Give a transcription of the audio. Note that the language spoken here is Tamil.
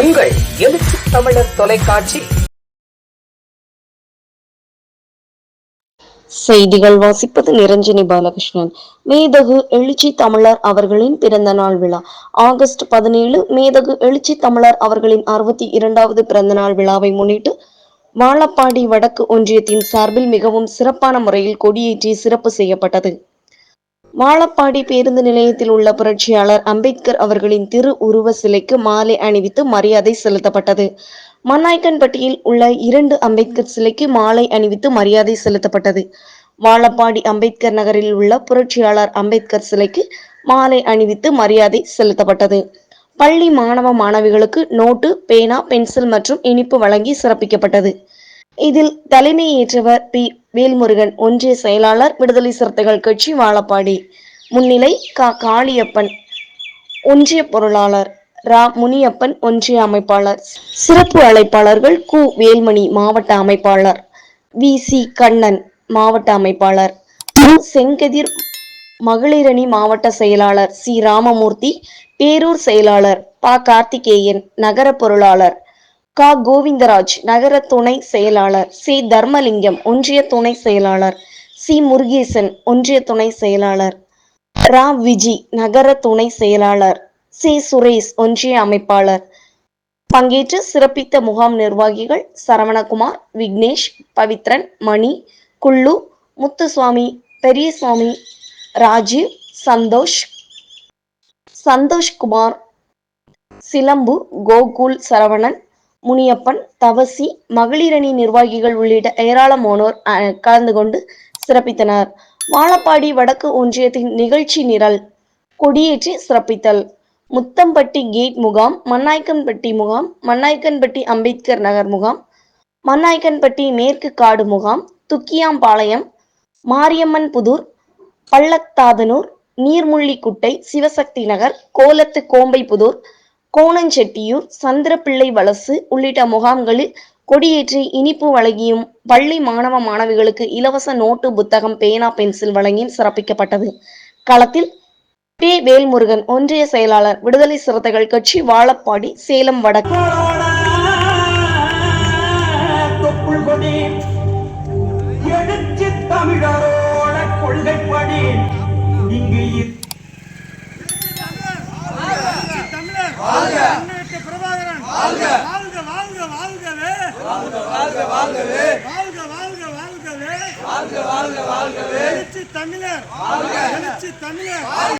உங்கள் எழுச்சி தமிழர் தொலைக்காட்சி. செய்திகள் வாசிப்பது நிரஞ்சனி பாலகிருஷ்ணன். மேதகு எழுச்சி தமிழர் அவர்களின் பிறந்த நாள் விழா. ஆகஸ்ட் பதினேழு மேதகு எழுச்சி தமிழர் அவர்களின் அறுபத்தி இரண்டாவது பிறந்த நாள் விழாவை முன்னிட்டு வாழப்பாடி வடக்கு ஒன்றியத்தின் சார்பில் மிகவும் சிறப்பான முறையில் கொடியேற்றி சிறப்பு செய்யப்பட்டது. வாழப்பாடி பேருந்து நிலையத்தில் உள்ள புரட்சியாளர் அம்பேத்கர் அவர்களின் திரு உருவ சிலைக்கு மாலை அணிவித்து மரியாதை செலுத்தப்பட்டது. மன்னாய்க்கன்பட்டியில் உள்ள இரண்டு அம்பேத்கர் சிலைக்கு மாலை அணிவித்து மரியாதை செலுத்தப்பட்டது. வாழப்பாடி அம்பேத்கர் நகரில் உள்ள புரட்சியாளர் அம்பேத்கர் சிலைக்கு மாலை அணிவித்து மரியாதை செலுத்தப்பட்டது. பள்ளி மாணவ மாணவிகளுக்கு நோட்டு பேனா பென்சில் மற்றும் இனிப்பு வழங்கி சிறப்பிக்கப்பட்டது. இதில் தலைமை ஏற்றவர் பி. வேல்முருகன் ஒன்றிய செயலாளர் விடுதலை சிறுத்தைகள் கட்சி வாழப்பாடி. முன்னிலை கா. காளியப்பன் ஒன்றிய பொருளாளர். ரா. முனியப்பன் ஒன்றிய அமைப்பாளர். சிறப்பு அழைப்பாளர்கள் கு. வேல்மணி மாவட்ட அமைப்பாளர். வி. சி. கண்ணன் மாவட்ட அமைப்பாளர். மு. செங்கதிர் மகளிரணி மாவட்ட செயலாளர் சி. ராமமூர்த்தி பேரூர் செயலாளர் ப. கார்த்திகேயன் நகர பொருளாளர். க. கோவிந்தராஜ் நகர துணை செயலாளர். சி. தர்மலிங்கம் ஒன்றிய துணை செயலாளர். சி. முருகேசன் ஒன்றிய துணை செயலாளர். ரா. விஜி நகர துணை செயலாளர். சி. சுரேஷ் ஒன்றிய அமைப்பாளர். பங்கேற்று சிறப்பித்த முகாம் நிர்வாகிகள் சரவணகுமார் விக்னேஷ் பவித்ரன் மணி குள்ளு முத்துசுவாமி பெரியசுவாமி ராஜீவ் சந்தோஷ் சந்தோஷ்குமார் சிலம்பு கோகுல் சரவணன் முனியப்பன் தவசி மகளிரணி நிர்வாகிகள் உள்ளிட்ட ஏராளமானோர் கலந்து கொண்டு சிறப்பித்தனர். வாழப்பாடி வடக்கு ஒன்றியத்தின் நிகழ்ச்சி நிரல் கொடியேற்றி சிறப்பித்தல். முத்தம்பட்டி கேட் முகாம் மன்னாய்க்கன்பட்டி முகாம் மன்னாய்க்கன்பட்டி அம்பேத்கர் நகர் முகாம் மன்னாய்க்கன்பட்டி மேற்கு காடு முகாம் துக்கியாம்பாளையம் மாரியம்மன் புதூர் பள்ளத்தாதனூர் நீர்முள்ளிக்குட்டை சிவசக்தி நகர் கோலத்து கோம்பைப்புதூர் கோணஞ்செட்டியூர் சந்திரப்பிள்ளை வலசு உள்ளிட்ட முகாம்களில் கொடியேற்றி இனிப்பு வழங்கியும் பள்ளி மாணவ மாணவிகளுக்கு இலவச நோட்டு புத்தகம் பேனா பென்சில் வழங்கியும் சிறப்பிக்கப்பட்டது. களத்தில் பே. வேல்முருகன் ஒன்றிய செயலாளர் விடுதலை சிறுத்தைகள் கட்சி வாழப்பாடி சேலம் வடக்கு. தமிழரோட கொள்கைப்படி இங்கு இ- தமிழர் முன்னேற்ற பிரபாகரன் வாழ்க வாழ்க வாழ்க வாழ்கவே. வாழ்க வாழ்க வாழ்கவே. வாழ்க வாழ்க வாழ்கவே. வாழ்க வாழ்க வாழ்கவே. எழுச்சி தமிழர். வாழ்க. எழுச்சி தமிழர்.